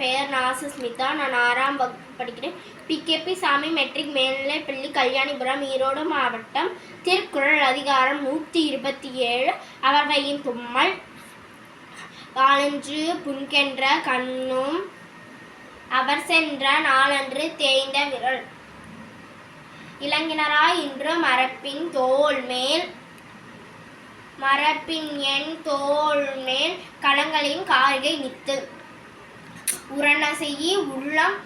பெயர் நாசஸ்மிதா. நான் ஆறாம் வகுப்பு படிக்கிறேன். பிகேபி சாமி மெட்ரிக் மேல்நிலைப்பள்ளி கல்யாணிபுரம் ஈரோடு மாவட்டம் திருக்குறள் அதிகாரம் நூற்றி இருபத்தி ஏழு. அவர்வையின் தும்மல் காலன்று புன்கென்ற கண்ணும் அவர் சென்ற நாளன்று தேய்ந்த விரல். இளைஞராய் இன்று மரப்பின் தோல் மேல் மரப்பின் என் தோல் மேல் களங்களின் கார்கை நித்து. உரணசெய்யி உள்ளம்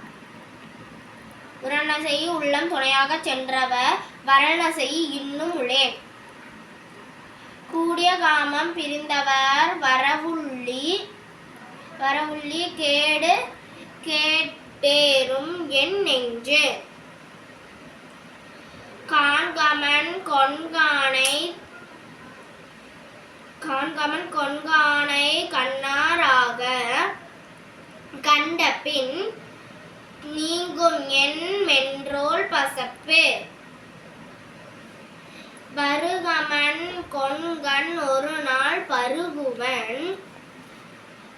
உரணசெய்யி உள்ளம் துணையாக சென்றவர் வரணசெய்யி இன்னும் உளே கூடிய காமம் பிரிந்தவர் வரவுள்ளி வரவுள்ளி கேடு கேட்டேரும் என் நெஞ்சு. காண்கமன் கொன்கானை காண்கமன் கொன்கானை கண்ண பின் நீங்கும் என் மென்றோல் பசப்பு. பருகமன் கொங்கன் ஒரு நாள் பருகுவன்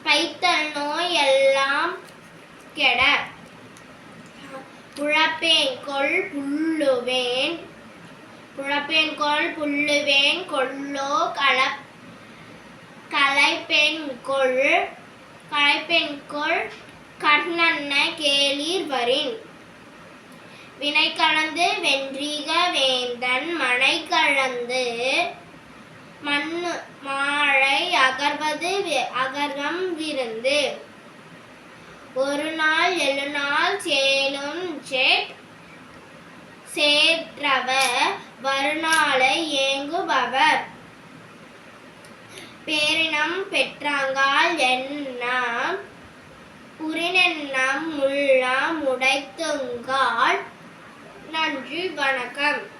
பைத்த நோய் எல்லாம் கெட. புழப்பேன் கொள் புல்லுவேன் புழப்பேன் கொள் புல்லுவேன் கொள்ளோ கல கலைப்பெண் கொள் கலைப்பெண் கொள் கண்ணன்ன கேளீர் வரின். வினை கலந்து வென்றீக வேந்தன் மனை கலந்து மண்ணு மாழை அகர்வது அகர்வம் விருந்து. ஒரு நாள் எழு நாள் சேலும் செட் சேற்றவர் வருநாளை ஏங்குபவர். பேரினம் பெற்றாங்கால் என்ன உரினெண்ணம் நன்றி வணக்கம்.